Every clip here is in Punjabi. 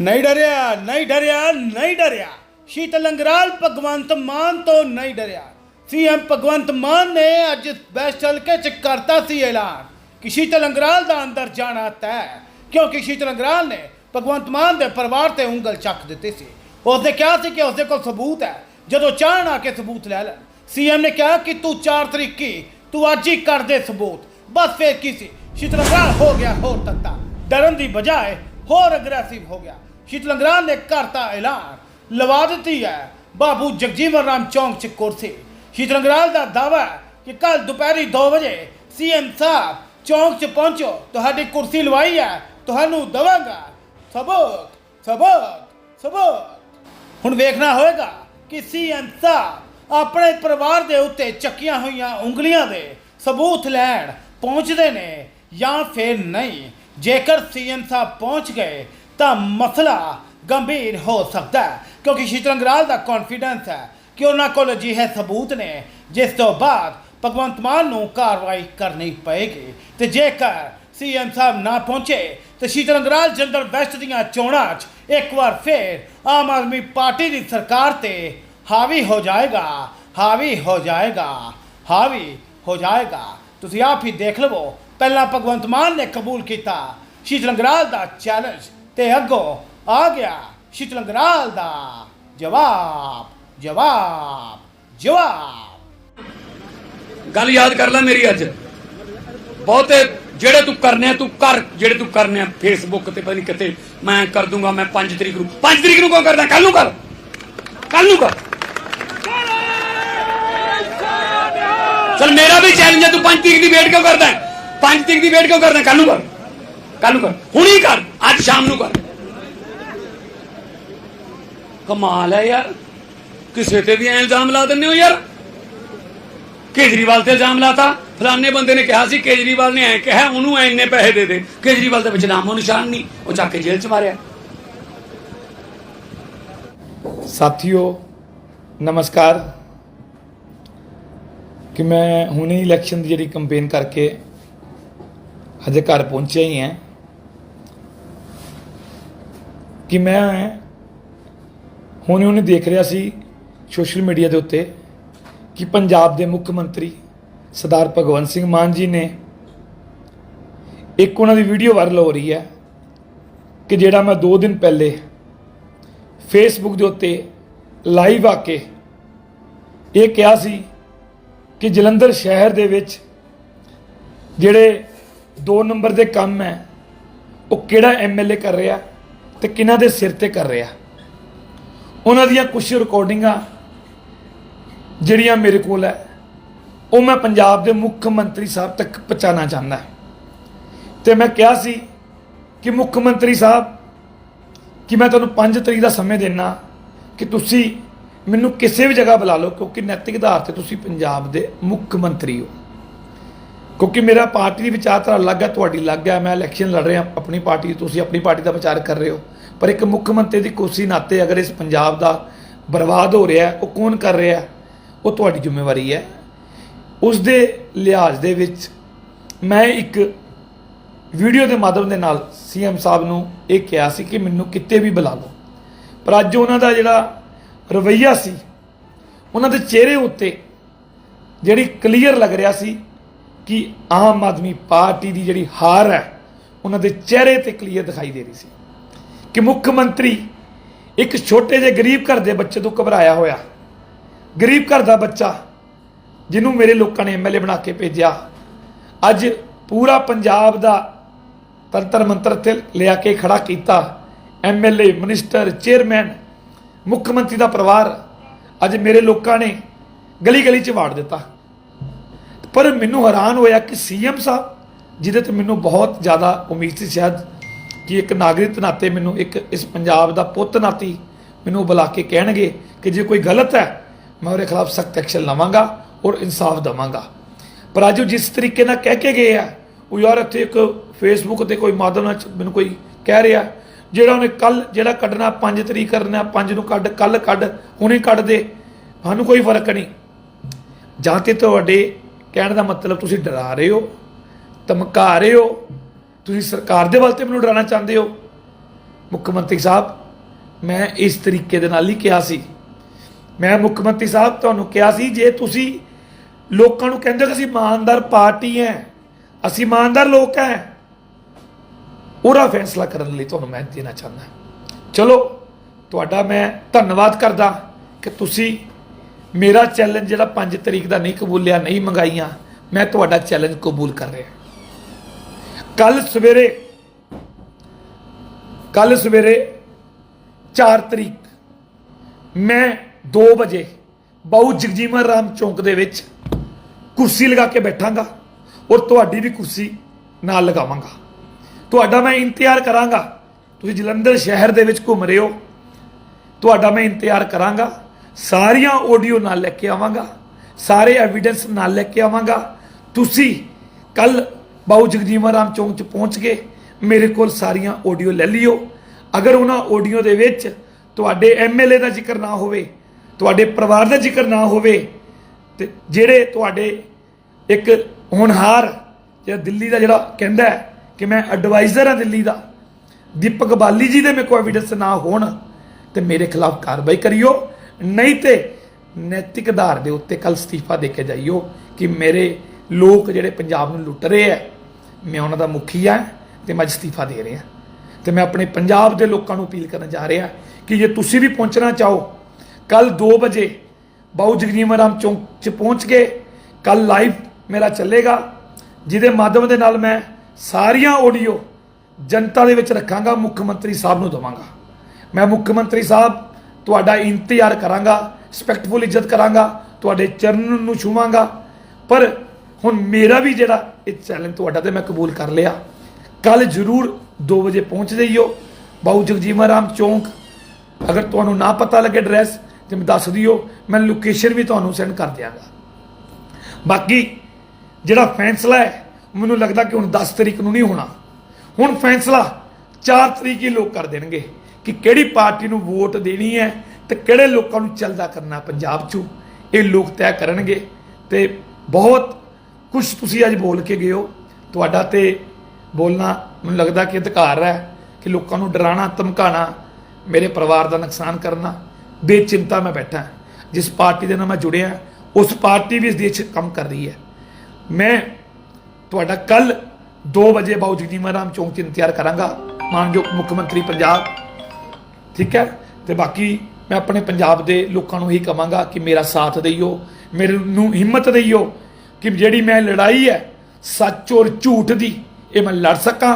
ਨਹੀਂ ਡਰਿਆ ਨਹੀਂ ਡਰਿਆ ਨਹੀਂ ਡਰਿਆ। ਸ਼ੀਤਲ ਅੰਗਰਾਲ ਭਗਵੰਤ ਮਾਨ ਤੋਂ ਨਹੀਂ ਡਰਿਆ। ਸੀਐਮ ਭਗਵੰਤ ਮਾਨ ਨੇ ਅੱਜ ਬੈਸਟ ਹਲਕੇ ਚ ਕਰਤਾ ਸੀ ਐਲਾਨ ਕਿ ਸ਼ੀਤਲ ਅੰਗਰਾਲ ਦਾ ਅੰਦਰ ਜਾਣਾ ਤੈਅ ਕਿਉਂਕਿ ਸ਼ੀਤਲ ਅੰਗਰਾਲ ਨੇ ਭਗਵੰਤ ਮਾਨ ਦੇ ਪਰਿਵਾਰ ਤੇ ਉਂਗਲ ਚੱਕ ਦਿੱਤੀ ਸੀ। ਉਸਨੇ ਕਿਹਾ ਸੀ ਕਿ ਉਸਦੇ ਕੋਲ ਸਬੂਤ ਹੈ। ਜਦੋਂ ਚਾਹਣ ਆ ਕੇ ਸਬੂਤ ਲੈ ਲੈ। ਸੀਐਮ ਨੇ ਕਿਹਾ ਕਿ ਤੂੰ 4 ਤਰੀਕ ਕੀ ਤੂੰ ਅੱਜ ਹੀ ਕਰ ਦੇ ਸਬੂਤ। ਬਸ ਫੇਰ ਕੀ ਸੀ? ਸ਼ੀਤਲ ਅੰਗਰਾਲ ਹੋ ਗਿਆ ਹੋਰ ਤੱਤਾ। ਡਰਨ ਦੀ ਬਜਾਏ ਹੋਰ ਅਗਰੈਸਿਵ ਹੋ ਗਿਆ। ਸ਼ੀਤਲ ਅੰਗਰਾਲ ਨੇ ਕਰਤਾ ਐਲਾਨ ਲਵਾ ਦਿੱਤੀ ਹੈ। ਬਾਬੂ ਜਗਜੀਵਨ ਰਾਮ ਚੌਂਕ 'ਚ ਕੁਰਸੀ ਸ਼ੀਤਲ ਦਾ ਦਾਵਾ ਹੈ ਕਿ ਕੱਲ ਦੁਪਹਿਰੀ 2 ਵਜੇ ਸੀਐਮ ਸਾਹਿਬ ਚੌਂਕ 'ਚ ਪਹੁੰਚੋ। ਤੁਹਾਡੀ ਕੁਰਸੀ ਲਵਾਈ ਹੈ। ਤੁਹਾਨੂੰ ਦਵਾਂਗਾ। ਸਬੂਤ ਸਬੂਤ ਸਬੂਤ ਹੁਣ ਵੇਖਣਾ ਹੋਏਗਾ ਕਿ ਸੀਐਮ ਸਾਹਿਬ ਆਪਣੇ ਪਰਿਵਾਰ ਦੇ ਉੱਤੇ ਚੱਕੀਆਂ ਹੋਈਆਂ ਉਂਗਲੀਆਂ ਦੇ ਸਬੂਤ ਲੈਣ ਪਹੁੰਚਦੇ ਨੇ ਜਾਂ ਫਿਰ ਨਹੀਂ। ਜੇਕਰ ਸੀਐਮ ਸਾਹਿਬ ਪਹੁੰਚ ਗਏ ਤਾਂ ਮਸਲਾ ਗੰਭੀਰ ਹੋ ਸਕਦਾ ਹੈ, ਕਿਉਂਕਿ ਸ਼ੀਤਲੰਗਰਾਲ ਦਾ ਕੌਨਫੀਡੈਂਸ ਹੈ ਕਿ ਉਹਨਾਂ ਕੋਲ ਅਜਿਹੇ ਸਬੂਤ ਨੇ, ਜਿਸ ਤੋਂ ਬਾਅਦ ਭਗਵੰਤ ਮਾਨ ਨੂੰ ਕਾਰਵਾਈ ਕਰਨੀ ਪਏਗੀ। ਤੇ ਜੇਕਰ ਸੀਐਮ ਸਾਹਿਬ ਨਾ ਪਹੁੰਚੇ, ਤੇ ਸ਼ੀਤਲ ਅੰਗਰਾਲ ਜਨਰਲ ਵੈਸਟ ਦੀਆਂ ਚੋਣਾਂ 'ਚ ਇੱਕ ਵਾਰ ਫੇਰ ਆਮ ਆਦਮੀ ਪਾਰਟੀ ਦੀ ਸਰਕਾਰ ਤੇ ਹਾਵੀ ਹੋ ਜਾਏਗਾ, ਹਾਵੀ ਹੋ ਜਾਏਗਾ, ਹਾਵੀ ਹੋ ਜਾਏਗਾ। ਤੁਸੀਂ ਆਪ ਹੀ ਦੇਖ ਲਵੋ, ਪਹਿਲਾਂ ਭਗਵੰਤ ਮਾਨ ਨੇ ਕਬੂਲ ਕੀਤਾ ਸ਼ੀਤਲ ਅੰਗਰਾਲ ਦਾ ਚੈਲੰਜ ਤੇ ਅੱਗੋਂ ਆ ਗਿਆ ਸ਼ੀਤਲ ਅੰਗਰਾਲ ਦਾ ਜਵਾਬ ਜਵਾਬ ਜਵਾਬ। ਗੱਲ ਯਾਦ ਕਰ ਲੈ ਮੇਰੀ ਅੱਜ। ਬਹੁਤੇ ਜਿਹੜੇ ਤੂੰ ਕਰਨੇ ਤੂੰ ਕਰ। ਜਿਹੜੇ ਤੂੰ ਕਰਨੇ ਫੇਸਬੁੱਕ ਤੇ ਪਤਾ ਨਹੀਂ ਕਿੱਥੇ ਮੈਂ ਕਰ ਦੂੰਗਾ, ਮੈਂ 5 ਤਰੀਕ ਨੂੰ। 5 ਤਰੀਕ ਨੂੰ ਕਿਉਂ ਕਰਦਾ? ਕੱਲ ਨੂੰ ਕਰ। ਕੱਲ ਨੂੰ ਕਰ। ਚਲ ਮੇਰਾ ਵੀ ਚੈਲੰਜ ਹੈ ਤੂੰ 5 ਤਰੀਕ ਦੀ ਵੇਟ ਕਿਉਂ ਕਰਦਾ? 5 ਤਰੀਕ ਦੀ ਵੇਟ ਕਿਉਂ ਕਰਦਾ? ਕੱਲ ਨੂੰ ਕਰ। ਕੱਲ ਨੂੰ ਕਰ, ਹੁਣੀ ਕਰ, ਅੱਜ ਸ਼ਾਮ ਨੂੰ ਕਰ। ਕਮਾਲ ਹੈ ਯਾਰ। ਕਿਸੇ ਤੇ ਵੀ ਐਂ ਇਲਜ਼ਾਮ ਲਾ ਦਿੰਦੇ ਹੋ ਯਾਰ। ਕੇਜਰੀਵਾਲ ਤੇ ਇਲਜ਼ਾਮ ਲਾਤਾ। ਫਲਾਣੇ ਬੰਦੇ ਨੇ ਕਿਹਾ ਸੀ, ਕੇਜਰੀਵਾਲ ਨੇ ਐ ਕਿਹਾ, ਉਹਨੂੰ ਐ ਇੰਨੇ ਪੈਸੇ ਦੇ ਦੇ। ਕੇਜਰੀਵਾਲ ਦੇ ਵਿੱਚ ਨਾਮੋ ਨਿਸ਼ਾਨ ਨਹੀਂ, ਉਹ ਚੱਕ ਕੇ ਜੇਲ੍ਹ ਚ ਮਾਰਿਆ। ਸਾਥੀਓ, ਨਮਸਕਾਰ। ਕਿ ਮੈਂ ਹੁਣੇ ਇਲੈਕਸ਼ਨ ਦੀ ਜਿਹੜੀ ਕੈਂਪੇਨ ਕਰਕੇ ਹਜੇ ਘਰ ਪਹੁੰਚਿਆ ਹੀ ਹਾਂ। ਕਿ ਮੈਂ ਹੁਣੇ ਹੁਣੇ ਦੇਖ ਰਿਹਾ ਸੀ ਸੋਸ਼ਲ ਮੀਡੀਆ ਦੇ ਉੱਤੇ ਕਿ ਪੰਜਾਬ ਦੇ ਮੁੱਖ ਮੰਤਰੀ ਸਰਦਾਰ ਭਗਵੰਤ ਸਿੰਘ ਮਾਨ ਜੀ ਨੇ ਇੱਕ ਉਹਨਾਂ ਦੀ ਵੀਡੀਓ ਵਾਇਰਲ ਹੋ ਰਹੀ ਹੈ ਕਿ ਜਿਹੜਾ ਮੈਂ 2 ਦਿਨ ਪਹਿਲੇ ਫੇਸਬੁੱਕ ਦੇ ਉੱਤੇ ਲਾਈਵ ਆ ਕੇ ਇਹ ਕਿਹਾ ਸੀ ਕਿ ਜਲੰਧਰ ਸ਼ਹਿਰ ਦੇ ਵਿੱਚ ਜਿਹੜੇ 2 ਨੰਬਰ ਦੇ ਕੰਮ ਹੈ, ਉਹ ਕਿਹੜਾ ਐਮਐਲਏ ਕਰ ਰਿਹਾ? ਤੇ ਕਿਹਨਾਂ ਦੇ ਸਿਰ ਤੇ ਕਰ ਰਿਹਾ? ਉਹਨਾਂ ਦੀਆਂ ਕੁਝ ਰਿਕਾਰਡਿੰਗਾਂ ਜਿਹੜੀਆਂ ਮੇਰੇ ਕੋਲ ਹੈ, ਉਹ ਮੈਂ ਪੰਜਾਬ ਦੇ ਮੁੱਖ ਮੰਤਰੀ ਸਾਹਿਬ ਤੱਕ ਪਹੁੰਚਾਉਣਾ ਚਾਹੁੰਦਾ ਤੇ ਮੈਂ ਕਿਹਾ ਸੀ ਕਿ ਮੁੱਖ ਮੰਤਰੀ ਸਾਹਿਬ, ਕਿ ਮੈਂ ਤੁਹਾਨੂੰ 5 ਤਰੀਕ ਦਾ ਸਮੇਂ ਦੇਣਾ ਕਿ ਤੁਸੀਂ ਮੈਨੂੰ ਕਿਸੇ ਵੀ ਜਗ੍ਹਾ ਬੁਲਾ ਲਓ, ਕਿਉਂਕਿ ਨੈਤਿਕ ਆਧਾਰ ਤੇ ਤੁਸੀਂ ਪੰਜਾਬ ਦੇ ਮੁੱਖ ਮੰਤਰੀ ਹੋ। ਕਿਉਂਕਿ ਮੇਰਾ ਪਾਰਟੀ ਦੀ ਵਿਚਾਰਧਾਰਾ ਅਲੱਗ ਹੈ ਤੁਹਾਡੀ ਅਲੱਗ ਹੈ ਮੈਂ ਇਲੈਕਸ਼ਨ ਲੜ ਰਿਹਾ, ਆਪਣੀ ਪਾਰਟੀ, ਤੁਸੀਂ ਆਪਣੀ ਪਾਰਟੀ ਦਾ ਵਿਚਾਰ ਕਰ ਰਹੇ ਹੋ। ਪਰ ਇੱਕ ਮੁੱਖ ਮੰਤਰੀ ਦੀ ਕੁਰਸੀ ਨਾਤੇ ਅਗਰ ਇਸ ਪੰਜਾਬ ਦਾ ਬਰਬਾਦ ਹੋ ਰਿਹਾ, ਉਹ ਕੌਣ ਕਰ ਰਿਹਾ? ਉਹ ਤੁਹਾਡੀ ਜ਼ਿੰਮੇਵਾਰੀ ਹੈ। ਉਸ ਦੇ ਲਿਹਾਜ਼ ਦੇ ਵਿੱਚ ਮੈਂ ਇੱਕ ਵੀਡੀਓ ਦੇ ਮਾਧਿਅਮ ਦੇ ਨਾਲ ਸੀਐਮ ਸਾਹਿਬ ਨੂੰ ਇਹ ਕਿਹਾ ਸੀ ਕਿ ਮੈਨੂੰ ਕਿਤੇ ਵੀ ਬੁਲਾ ਲਓ। ਪਰ ਅੱਜ ਉਹਨਾਂ ਦਾ ਜਿਹੜਾ ਰਵਈਆ ਸੀ, ਉਹਨਾਂ ਦੇ ਚਿਹਰੇ ਉੱਤੇ ਜਿਹੜੀ ਕਲੀਅਰ ਲੱਗ ਰਿਹਾ ਸੀ ਕਿ ਆਮ ਆਦਮੀ ਪਾਰਟੀ ਦੀ ਜਿਹੜੀ ਹਾਰ ਹੈ, ਉਹਨਾਂ ਦੇ ਚਿਹਰੇ ਤੇ ਕਲੀਅਰ ਦਿਖਾਈ ਦੇ ਰਹੀ ਸੀ। ਕਿ ਮੁੱਖ ਮੰਤਰੀ ਇੱਕ ਛੋਟੇ ਜਿਹੇ ਗਰੀਬ ਘਰ ਦੇ ਬੱਚੇ ਤੋਂ ਘਬਰਾਇਆ ਹੋਇਆ। ਗਰੀਬ ਘਰ ਦਾ ਬੱਚਾ ਜਿਹਨੂੰ ਮੇਰੇ ਲੋਕਾਂ ਨੇ ਐਮਐਲਏ ਬਣਾ ਕੇ ਭੇਜਿਆ, ਅੱਜ ਪੂਰਾ ਪੰਜਾਬ ਦਾ ਤੰਤਰ ਮੰਤਰ ਤੇ ਲਿਆ ਕੇ ਖੜਾ ਕੀਤਾ। ਐਮਐਲਏ ਮਿਨਿਸਟਰ ਚੇਅਰਮੈਨ ਮੁੱਖ ਮੰਤਰੀ ਦਾ ਪਰਿਵਾਰ ਅੱਜ ਮੇਰੇ ਲੋਕਾਂ ਨੇ ਗਲੀ ਗਲੀ ਚ ਵਾੜ ਦਿੱਤਾ। ਪਰ ਮੈਨੂੰ ਹੈਰਾਨ ਹੋਇਆ ਕਿ ਸੀਐਮ ਸਾਹਿਬ, ਜਿਹਦੇ ਤੇ ਮੈਨੂੰ ਬਹੁਤ ਜ਼ਿਆਦਾ ਉਮੀਦ ਸੀ ਸ਼ਾਇਦ, ਕਿ ਇੱਕ ਨਾਗਰਿਕ ਨਾਤੇ ਮੈਨੂੰ ਇੱਕ ਇਸ ਪੰਜਾਬ ਦਾ ਪੁੱਤ ਨਾਤੀ ਮੈਨੂੰ ਬੁਲਾ ਕੇ ਕਹਿਣਗੇ ਕਿ ਜੇ ਕੋਈ ਗਲਤ ਹੈ, ਮੈਂ ਉਹਦੇ ਖਿਲਾਫ ਸਖਤ ਐਕਸ਼ਨ ਲਵਾਂਗਾ ਔਰ ਇਨਸਾਫ ਦਵਾਂਗਾ। ਪਰ ਅੱਜ ਉਹ ਜਿਸ ਤਰੀਕੇ ਨਾਲ ਕਹਿ ਕੇ ਗਏ ਆ, ਉਹ ਯਾਰ ਇੱਥੇ ਇੱਕ ਫੇਸਬੁੱਕ ਤੇ ਕੋਈ ਮਾਧਵ ਨਾਲ ਮੈਨੂੰ ਕੋਈ ਕਹਿ ਰਿਹਾ, ਜਿਹੜਾ ਉਹਨੇ ਕੱਲ ਜਿਹੜਾ ਕੱਢਣਾ 5 ਤਰੀਕ ਕਰਨਾ 5 ਨੂੰ ਕੱਢ, ਕੱਲ ਕੱਢ, ਹੁਣੇ ਕੱਢ ਦੇ, ਸਾਨੂੰ ਕੋਈ ਫ਼ਰਕ ਨਹੀਂ। ਜਾਂ ਤੇ ਤੁਹਾਡੇ ਕਹਿਣ ਦਾ ਮਤਲਬ ਤੁਸੀਂ ਡਰਾ ਰਹੇ ਹੋ, ਧਮਕਾ ਰਹੇ ਹੋ, ਤੁਸੀਂ ਸਰਕਾਰ ਦੇ ਵੱਲ ਤੇ ਮੈਨੂੰ ਡਰਾਉਣਾ ਚਾਹੁੰਦੇ ਹੋ। ਮੁੱਖ ਮੰਤਰੀ ਸਾਹਿਬ, ਮੈਂ ਇਸ ਤਰੀਕੇ ਦੇ ਨਾਲ ਹੀ ਕਿਹਾ ਸੀ। ਮੈਂ ਮੁੱਖ ਮੰਤਰੀ ਸਾਹਿਬ ਤੁਹਾਨੂੰ ਕਿਹਾ ਸੀ, ਜੇ ਤੁਸੀਂ ਲੋਕਾਂ ਨੂੰ ਕਹਿੰਦੇ ਹੋ ਕਿ ਅਸੀਂ ਇਮਾਨਦਾਰ ਪਾਰਟੀ ਹੈ, ਅਸੀਂ ਇਮਾਨਦਾਰ ਲੋਕ ਹੈ, ਉਹਦਾ ਫੈਸਲਾ ਕਰਨ ਲਈ ਤੁਹਾਨੂੰ ਮੈਂ ਦੇਣਾ ਚਾਹੁੰਦਾ। ਚਲੋ, ਤੁਹਾਡਾ ਮੈਂ ਧੰਨਵਾਦ ਕਰਦਾ ਕਿ ਤੁਸੀਂ ਮੇਰਾ ਚੈਲੰਜ ਜਿਹੜਾ 5 ਤਰੀਕ ਦਾ ਨਹੀਂ ਕਬੂਲਿਆ, ਨਹੀਂ ਮੰਗਾਈਆਂ, ਮੈਂ ਤੁਹਾਡਾ ਚੈਲੰਜ ਕਬੂਲ ਕਰ ਰਿਹਾ। ਕੱਲ ਸਵੇਰੇ ਕੱਲ ਸਵੇਰੇ 4 ਤਰੀਕ, ਮੈਂ 2 ਵਜੇ ਬਾਊ ਜਗਜੀਵਨ ਰਾਮ ਚੌਂਕ ਦੇ ਵਿੱਚ ਕੁਰਸੀ ਲਗਾ ਕੇ ਬੈਠਾਂਗਾ ਔਰ ਤੁਹਾਡੀ ਵੀ ਕੁਰਸੀ ਨਾਲ ਲਗਾਵਾਂਗਾ। ਤੁਹਾਡਾ ਮੈਂ ਇੰਤਜ਼ਾਰ ਕਰਾਂਗਾ। ਤੁਸੀਂ ਜਲੰਧਰ ਸ਼ਹਿਰ ਦੇ ਵਿੱਚ ਘੁੰਮ ਰਹੇ ਹੋ। ਤੁਹਾਡਾ ਮੈਂ ਇੰਤਜ਼ਾਰ ਕਰਾਂਗਾ। ਸਾਰੀਆਂ ਆਡੀਓ ਨਾਲ ਲੈ ਕੇ ਆਵਾਂਗਾ, ਸਾਰੇ ਐਵੀਡੈਂਸ ਨਾਲ ਲੈ ਕੇ ਆਵਾਂਗਾ। ਤੁਸੀਂ ਕੱਲ ਬਾਊ ਜਗਜੀਵਨ ਰਾਮ ਚੌਂਕ 'ਚ ਪਹੁੰਚ ਕੇ ਮੇਰੇ ਕੋਲ ਸਾਰੀਆਂ ਆਡੀਓ ਲੈ ਲਿਓ। ਅਗਰ ਉਹਨਾਂ ਆਡੀਓ ਦੇ ਵਿੱਚ ਤੁਹਾਡੇ ਐਮਐਲਏ ਦਾ ਜ਼ਿਕਰ ਨਾ ਹੋਵੇ, ਤੁਹਾਡੇ ਪਰਿਵਾਰ ਦਾ ਜ਼ਿਕਰ ਨਾ ਹੋਵੇ, ਤੇ ਜਿਹੜੇ ਤੁਹਾਡੇ ਇੱਕ ਹੋਣਹਾਰ ਜਿਹੜਾ ਦਿੱਲੀ ਦਾ ਜਿਹੜਾ ਕਹਿੰਦਾ ਕਿ ਮੈਂ ਐਡਵਾਈਜ਼ਰ ਹਾਂ ਦਿੱਲੀ ਦਾ, ਦੀਪਕ ਬਾਲੀ ਜੀ ਦੇ ਮੇਰੇ ਕੋਲ ਐਵੀਡੈਂਸ ਨਾ ਹੋਣ, ਤੇ ਮੇਰੇ ਖਿਲਾਫ ਕਾਰਵਾਈ ਕਰਿਓ। ਨਹੀਂ ਤੇ ਨੈਤਿਕ ਆਧਾਰ ਦੇ ਉੱਤੇ ਕੱਲ ਅਸਤੀਫਾ ਦੇ ਕੇ ਜਾਈਓ ਕਿ ਮੇਰੇ ਲੋਕ ਜਿਹੜੇ ਪੰਜਾਬ ਨੂੰ ਲੁੱਟ ਰਹੇ ਆ, ਮੈਂ ਉਹਨਾਂ ਦਾ ਮੁਖੀ ਆ ਤੇ ਮੈਂ ਅਸਤੀਫਾ ਦੇ ਰਿਹਾ। ਤੇ ਮੈਂ ਆਪਣੇ ਪੰਜਾਬ ਦੇ ਲੋਕਾਂ ਨੂੰ ਅਪੀਲ ਕਰਨ ਜਾ ਰਿਹਾ ਕਿ ਜੇ ਤੁਸੀਂ ਵੀ ਪਹੁੰਚਣਾ ਚਾਹੋ ਕੱਲ 2 ਵਜੇ ਬਾਊ ਜਗਜੀਵਨ ਰਾਮ ਚੌਂਕ 'ਚ ਪਹੁੰਚ ਕੇ ਕੱਲ ਲਾਈਵ ਮੇਰਾ ਚੱਲੇਗਾ, ਜਿਹਦੇ ਮਾਧਿਅਮ ਦੇ ਨਾਲ ਮੈਂ ਸਾਰੀਆਂ ਆਡੀਓ ਜਨਤਾ ਦੇ ਵਿੱਚ ਰੱਖਾਂਗਾ, ਮੁੱਖ ਮੰਤਰੀ ਸਾਹਿਬ ਨੂੰ ਦਵਾਂਗਾ। ਮੈਂ ਮੁੱਖ ਮੰਤਰੀ ਸਾਹਿਬ ਤੁਹਾਡਾ ਇੰਤਜ਼ਾਰ ਕਰਾਂਗਾ ਰਿਸਪੈਕਟਫੁਲ ਇੱਜ਼ਤ ਕਰਾਂਗਾ, ਤੁਹਾਡੇ ਚਰਨ ਨੂੰ ਛੂਵਾਂਗਾ। ਪਰ ਹੁਣ ਮੇਰਾ ਵੀ ਜਿਹੜਾ ਇਹ ਚੈਲੰਜ ਤੁਹਾਡਾ ਤੇ ਮੈਂ ਕਬੂਲ ਕਰ ਲਿਆ। ਕੱਲ ਜ਼ਰੂਰ 2 ਵਜੇ ਪਹੁੰਚ ਜਾਈਓ। ਬਾਊ ਜਗਜੀਵਨ ਰਾਮ ਚੌਂਕ। ਅਗਰ ਤੁਹਾਨੂੰ ਨਾ ਪਤਾ ਲੱਗੇ ਐਡਰੈਸ ਤੇ ਮੈਂ ਦੱਸ ਦਿਓ, ਮੈਂ ਲੋਕੇਸ਼ਨ ਵੀ ਤੁਹਾਨੂੰ ਸੈਂਡ ਕਰ ਦਿਆਂਗਾ। ਬਾਕੀ ਜਿਹੜਾ ਫੈਸਲਾ ਹੈ, ਮੈਨੂੰ ਲੱਗਦਾ ਕਿ ਹੁਣ 10 ਤਰੀਕ ਨੂੰ ਨਹੀਂ ਹੋਣਾ। ਹੁਣ ਫੈਸਲਾ 4 ਤਰੀਕ ਹੀ ਲੋਕ ਕਰ ਦੇਣਗੇ। ਕਿ ਕਿਹੜੀ ਪਾਰਟੀ ਨੂੰ ਵੋਟ ਦੇਣੀ ਹੈ ਤੇ ਕਿਹੜੇ ਲੋਕਾਂ ਨੂੰ ਚੱਲਦਾ ਕਰਨਾ ਪੰਜਾਬ 'ਚੋਂ। ਇਹ ਲੋਕ ਤੈਅ ਕਰਨਗੇ ਤੇ ਬਹੁਤ ਕੁਝ ਤੁਸੀਂ ਅੱਜ ਬੋਲ ਕੇ ਗਏ ਹੋ। ਤੁਹਾਡਾ ਤੇ ਬੋਲਣਾ ਮੈਨੂੰ ਲੱਗਦਾ ਕਿ ਅਧਿਕਾਰ ਹੈ ਕਿ ਲੋਕਾਂ ਨੂੰ ਡਰਾਣਾ, ਧਮਕਾਣਾ, ਮੇਰੇ ਪਰਿਵਾਰ ਦਾ ਨੁਕਸਾਨ ਕਰਨਾ, ਬੇਚਿੰਤਾ ਮੈਂ ਬੈਠਾ। ਜਿਸ ਪਾਰਟੀ ਦੇ ਨਾਲ ਮੈਂ ਜੁੜਿਆ, ਉਸ ਪਾਰਟੀ ਵੀ ਇਸ ਦੇਸ਼ ਕੰਮ ਕਰ ਰਹੀ ਹੈ। ਮੈਂ ਤੁਹਾਡਾ ਕੱਲ 2 ਵਜੇ ਬਾਊ ਜੀ ਮਹਾਰਾਮ ਚੌਂਕ 'ਚ ਇੰਤਜ਼ਾਰ ਕਰਾਂਗਾ। ਮਾਨਯੋਗ ਮੁੱਖ ਮੰਤਰੀ ਪੰਜਾਬ ਠੀਕ ਹੈ? ਤੇ ਬਾਕੀ ਮੈਂ ਆਪਣੇ ਪੰਜਾਬ ਦੇ ਲੋਕਾਂ ਨੂੰ ਇਹੀ ਕਹਾਂਗਾ ਕਿ ਮੇਰਾ ਸਾਥ ਦਿਓ ਮੇਰੇ ਨੂੰ ਹਿੰਮਤ ਦਿਓ ਕਿ ਜਿਹੜੀ ਮੈਂ ਲੜਾਈ ਹੈ, ਸੱਚ ਔਰ ਝੂਠ ਦੀ, ਇਹ ਮੈਂ ਲੜ ਸਕਾਂ।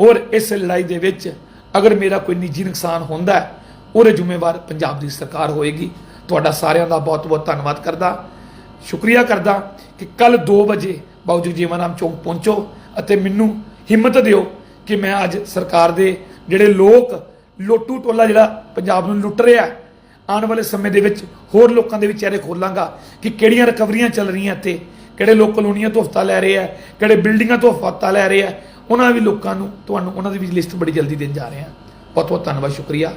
ਔਰ ਇਸ ਲੜਾਈ ਦੇ ਵਿੱਚ ਅਗਰ ਮੇਰਾ ਕੋਈ ਨਿੱਜੀ ਨੁਕਸਾਨ ਹੁੰਦਾ ਹੈ, ਉਹਦੇ ਜ਼ਿੰਮੇਵਾਰ ਪੰਜਾਬ ਦੀ ਸਰਕਾਰ ਹੋਏਗੀ। ਤੁਹਾਡਾ ਸਾਰਿਆਂ ਦਾ ਬਹੁਤ ਬਹੁਤ ਧੰਨਵਾਦ ਕਰਦਾ। ਸ਼ੁਕਰੀਆ ਕਰਦਾ ਕਿ ਕੱਲ 2 ਵਜੇ ਬਾਊ ਜਗਜੀਵਨ ਰਾਮ ਚੌਂਕ ਪਹੁੰਚੋ ਅਤੇ ਮੈਨੂੰ ਹਿੰਮਤ ਦਿਓ ਕਿ ਮੈਂ ਅੱਜ ਸਰਕਾਰ ਦੇ ਜਿਹੜੇ ਲੋਕ ਲੋਟੂ ਟੋਲਾ ਜਿਹੜਾ ਪੰਜਾਬ ਨੂੰ ਲੁੱਟ ਰਿਹਾ ਆਉਣ ਵਾਲੇ ਸਮੇਂ ਦੇ ਵਿੱਚ ਹੋਰ ਲੋਕਾਂ ਦੇ ਵੀ ਚਿਹਰੇ ਖੋਲਾਂਗਾ ਕਿ ਕਿਹੜੀਆਂ ਰਿਕਵਰੀਆਂ ਚੱਲ ਰਹੀਆਂ ਇੱਥੇ, ਕਿਹੜੇ ਲੋਕ ਕਲੋਨੀਆਂ ਤੋਂ ਹਫਤਾ ਲੈ ਰਹੇ ਆ ਕਿਹੜੇ ਬਿਲਡਿੰਗਾਂ ਤੋਂ ਹਫਤਾ ਲੈ ਰਹੇ ਆ ਉਹਨਾਂ ਵੀ ਲੋਕਾਂ ਨੂੰ ਤੁਹਾਨੂੰ ਉਹਨਾਂ ਦੀ ਵੀ ਲਿਸਟ ਬੜੀ ਜਲਦੀ ਦੇਣ ਜਾ ਰਹੇ ਆ ਬਹੁਤ ਬਹੁਤ ਧੰਨਵਾਦ, ਸ਼ੁਕਰੀਆ।